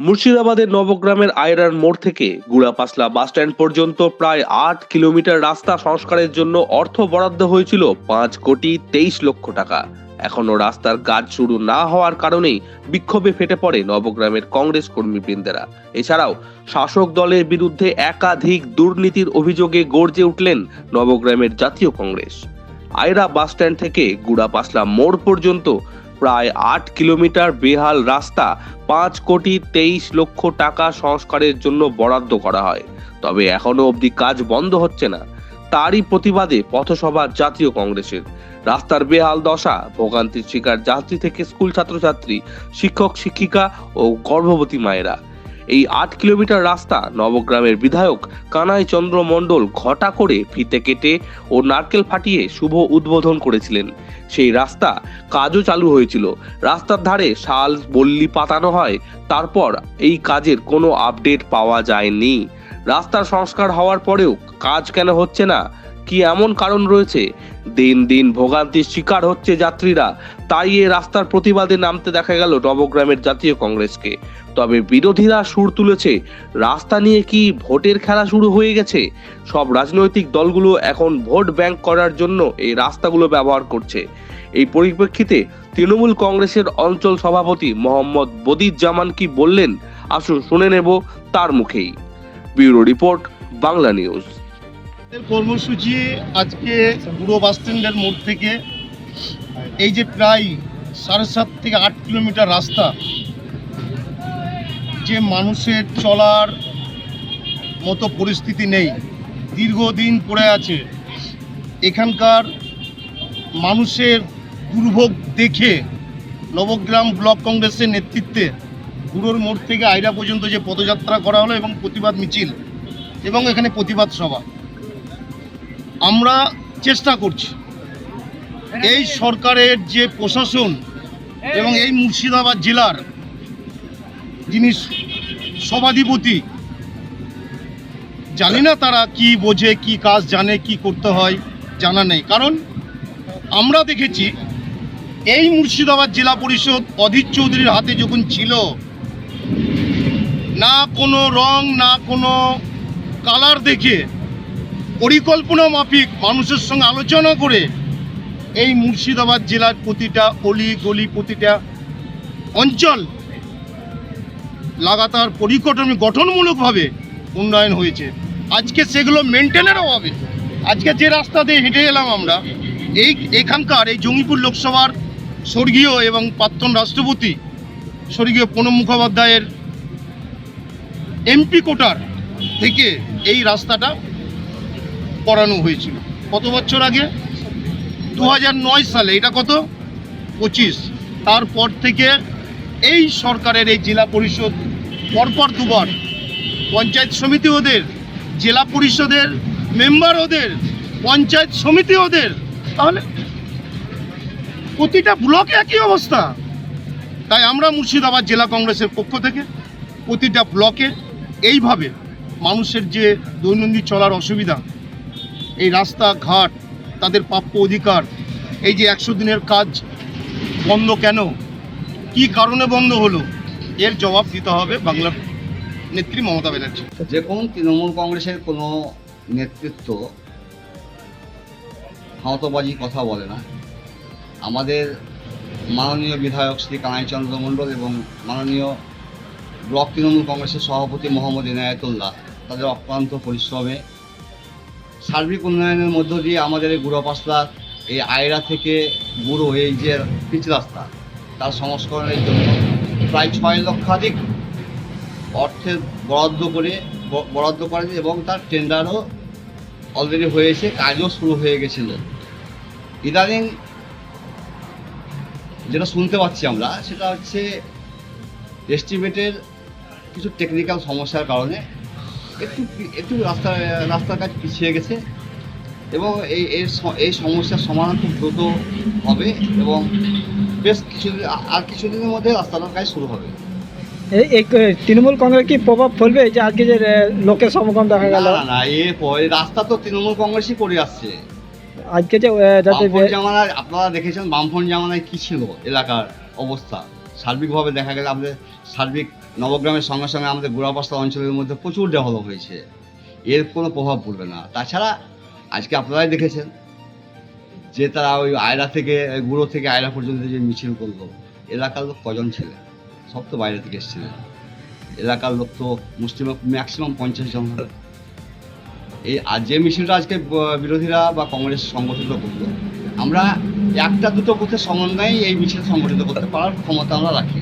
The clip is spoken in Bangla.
মুর্শিদাবাদের নবগ্রামের আয়রার মোড় থেকে গুড়াপাসলা বাসস্ট্যান্ড পর্যন্ত প্রায় আট কিলোমিটার রাস্তা সংস্কারের জন্য অর্থ বরাদ্দ হয়েছিল পাঁচ কোটি তেইশ লক্ষ টাকা। এখনও রাস্তার কাজ শুরু না হওয়ার কারণেই বিক্ষোভে ফেটে পড়ে নবগ্রামের কংগ্রেস কর্মীবৃন্দেরা। এছাড়াও শাসক দলের বিরুদ্ধে একাধিক দুর্নীতির অভিযোগে গর্জে উঠলেন নবগ্রামের জাতীয় কংগ্রেস। আয়রা বাসস্ট্যান্ড থেকে গুড়াপাসলা মোড় পর্যন্ত প্রায় আট কিলোমিটার বেহাল রাস্তা পাঁচ কোটি তেইশ লক্ষ টাকা সংস্কারের জন্য বরাদ্দ করা হয়। তবে এখনও অবধি কাজ বন্ধ হচ্ছে না। তারই প্রতিবাদে পথসভা জাতীয় কংগ্রেসের। রাস্তার বেহাল দশা, ভোগান্তির শিকার যাত্রী থেকে স্কুল ছাত্রছাত্রী, শিক্ষক, শিক্ষিকা ও গর্ভবতী মায়েরা। এই আট কিলোমিটার রাস্তা নবগ্রামের বিধায়ক কানাই চন্দ্র মণ্ডল ঘটা করে ফিতে কেটে ও নারকেল ফাটিয়ে শুভ উদ্বোধন করেছিলেন। সেই রাস্তা কাজও চালু হয়েছিল। রাস্তার ধারে শাল, বল্লি পাতানো হয়। তারপর এই কাজের কোনো আপডেট পাওয়া যায়নি। রাস্তার সংস্কার হওয়ার পরেও কাজ কেন হচ্ছে না? কি এমন কারণ রয়েছে? দিন দিন ভোগান্তির শিকার হচ্ছে যাত্রীরা। তাই এ রাস্তার প্রতিবাদে নামতে দেখা গেল নবগ্রামের জাতীয় কংগ্রেসকে। তবে বিরোধীরা সুর তুলেছে, রাস্তা নিয়ে কি ভোটের খেলা শুরু হয়ে গেছে? সব রাজনৈতিক দলগুলো এখন ভোট ব্যাংক করার জন্য এই রাস্তাগুলো ব্যবহার করছে। এই পরিপ্রেক্ষিতে তৃণমূল কংগ্রেসের অঞ্চল সভাপতি মোহাম্মদ বদির জামান কি বললেন? আসুন শুনে নেব তার মুখেই। Bureau report, Bangla news. কর্মসূচি আজকে পুরো বাস স্ট্যান্ডের মোড় থেকে এই যে প্রায় সাড়ে সাত থেকে আট কিলোমিটার রাস্তা, যে মানুষের চলার মতো পরিস্থিতি নেই, দীর্ঘদিন পড়ে আছে। এখানকার মানুষের দুর্ভোগ দেখে নবগ্রাম ব্লক কংগ্রেসের নেতৃত্বে গুরুর মোড় থেকে আইরা পর্যন্ত যে পদযাত্রা করা হলো এবং প্রতিবাদ মিছিল এবং এখানে প্রতিবাদ সভা। আমরা চেষ্টা করছি। এই সরকারের যে প্রশাসন এবং এই মুর্শিদাবাদ জেলার যিনি সভাধিপতি, জানি না তারা কি বোঝে, কি কাজ জানে, কি করতে হয়, জানা নেই। কারণ আমরা দেখেছি, এই মুর্শিদাবাদ জেলা পরিষদ অধীর চৌধুরীর হাতে যখন ছিল, না কোনো রং, না কোনো কালার দেখে পরিকল্পনা মাফিক মানুষের সঙ্গে আলোচনা করে এই মুর্শিদাবাদ জেলার প্রতিটা অলি গলি, প্রতিটা অঞ্চল লাগাতার পরিকল্পনা গঠনমূলকভাবে উন্নয়ন হয়েছে। আজকে সেগুলো মেনটেনের অভাবে আজকে যে রাস্তা দিয়ে হেঁটে এলাম আমরা, এই এখানকার এই জঙ্গিপুর লোকসভার স্বর্গীয় এবং প্রাক্তন রাষ্ট্রপতি স্বর্গীয় প্রণব মুখোপাধ্যায়ের এমপি কোটার থেকে এই রাস্তাটা করানো হয়েছিল। কত বছর আগে? দু সালে। এটা কত? পঁচিশ। তারপর থেকে এই সরকারের এই জেলা পরিষদ, পরপর দুবার পঞ্চায়েত সমিতি ওদের, জেলা পরিষদের মেম্বার ওদের, পঞ্চায়েত সমিতি ওদের। তাহলে প্রতিটা ব্লকে একই অবস্থা। তাই আমরা মুর্শিদাবাদ জেলা কংগ্রেসের পক্ষ থেকে প্রতিটা ব্লকে এইভাবে মানুষের যে দৈনন্দিন চলার অসুবিধা এই রাস্তা ঘাট, তাদের প্রাপ্য অধিকার, এই যে একশো দিনের কাজ বন্ধ কেন? কি কারণে বন্ধ হলো? এর জবাব দিতে হবে বাংলার নেত্রী মমতা ব্যানার্জি। যে কোনো তৃণমূল কংগ্রেসের কোনো নেতৃত্ব ক্ষমতাবাজি কথা বলে না। আমাদের মাননীয় বিধায়ক শ্রী কানাইচন্দ্র মণ্ডল এবং মাননীয় ব্লক তৃণমূল কংগ্রেসের সভাপতি মোহাম্মদ ইনায়াতুল্লাহ তাদের অক্লান্ত পরিশ্রমে সার্বিক উন্নয়নের মধ্য দিয়ে আমাদের এই গুড়োপাসলা এই আয়রা থেকে গুঁড়ো, এই যে পিচ রাস্তা, তার সংস্করণের জন্য প্রায় ছয় লক্ষাধিক অর্থের বরাদ্দ করে, বরাদ্দ করেন এবং তার টেন্ডারও অলরেডি হয়েছে, কাজও শুরু হয়ে গেছিল। ইদানিং যেটা শুনতে পাচ্ছি আমরা, সেটা হচ্ছে এস্টিমেটের কিছু টেকনিক্যাল সমস্যার কারণে একটু একটু রাস্তা রাস্তার কাজ পিছিয়ে গেছে এবং এই এর এই সমস্যার সমাধান খুব দ্রুত হবে এবং বেশ কিছুদিন আর কিছুদিনের মধ্যে রাস্তাটার কাজ শুরু হবে। এই এই তৃণমূল কংগ্রেস কি প্রভাব ফেলবে? যে আজকে যে লোকের সমাগম দেখা গেল। না না এ রাস্তা তো তৃণমূল কংগ্রেসই করে আসছে। আজকে যে যাতে জামানায় আপনারা দেখেছেন বামফ্রন্ট জামানায় কি ছিল এলাকার অবস্থা? সার্বিকভাবে দেখা গেলে আমাদের সার্বিক নবগ্রামের সঙ্গে সঙ্গে আমাদের গোড়াপাস্তা অঞ্চলের মধ্যে প্রচুর ডেভেলপ হয়েছে। এর কোনো প্রভাব পড়বে না। তাছাড়া আজকে আপনারাই দেখেছেন যে তারা ওই আয়রা থেকে, গুঁড়ো থেকে আয়রা পর্যন্ত যে মিছিল করল। এলাকার লোক কজন ছিলেন? সব তো বাইরে থেকে এসেছিলেন। এলাকার লোক তো মুসলিম ম্যাক্সিমাম পঞ্চাশ জন। এই আর যে মিছিলটা আজকে বিরোধীরা বা কংগ্রেস সংগঠিত করল, আমরা একটা দুটো বুথের সমন্বয়ে এই মিছিল সংগঠিত করতে পারার ক্ষমতা আমরা রাখি।